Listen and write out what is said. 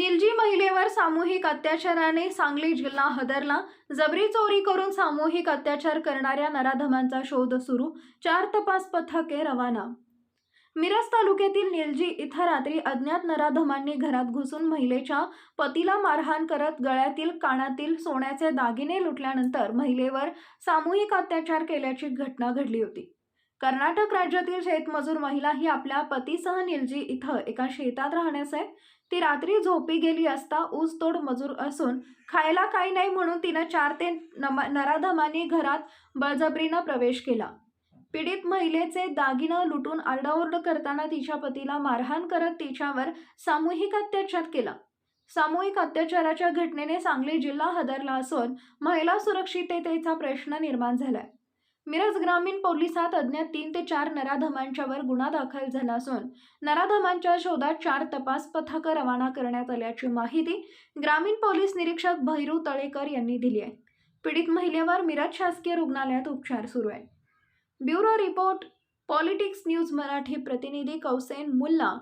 निलजी महिलेवर सामूहिक अत्याचाराने सांगली जिल्हा हदरला. जबरी चोरी करून सामूहिक अत्याचार करणाऱ्या नराधमांचा शोध सुरू. चार तपास पथके रवाना. मिरज तालुक्यातील निलजी इथं रात्री अज्ञात नराधमांनी घरात घुसून महिलेच्या पतीला मारहाण करत गळ्यातील कानातील सोन्याचे दागिने लुटल्यानंतर महिलेवर सामूहिक अत्याचार केल्याची घटना घडली होती. कर्नाटक राज्यातील शेतमजूर महिला ही आपल्या पतीसह निलजी इथं एका शेतात राहण्यास आहे ती रात्री झोपी गेली असता ऊसतोड मजूर असून खायला काही नाही म्हणून तिनं चार ते नम घरात बळजबरीनं प्रवेश केला. पीडित महिलेचे दागिनं लुटून आरडाओरड करताना तिच्या पतीला मारहाण करत तिच्यावर सामूहिक अत्याचार केला. सामूहिक अत्याचाराच्या घटनेने सांगली जिल्हा हादरला असून महिला सुरक्षिततेचा प्रश्न निर्माण झालाय. मिरज ग्रामीण पोलिसात अज्ञात तीन ते चार नराधमांच्यावर गुन्हा दाखल झाला असून नराधमांच्या शोधात चार तपास पथकं रवाना करण्यात आल्याची माहिती ग्रामीण पोलीस निरीक्षक भैरू तळेकर यांनी दिली आहे. पीडित महिलेवर मिरज शासकीय रुग्णालयात उपचार सुरू आहे. Bureau report politics news Marathi प्रतिनिधी कौसेन मुल्ला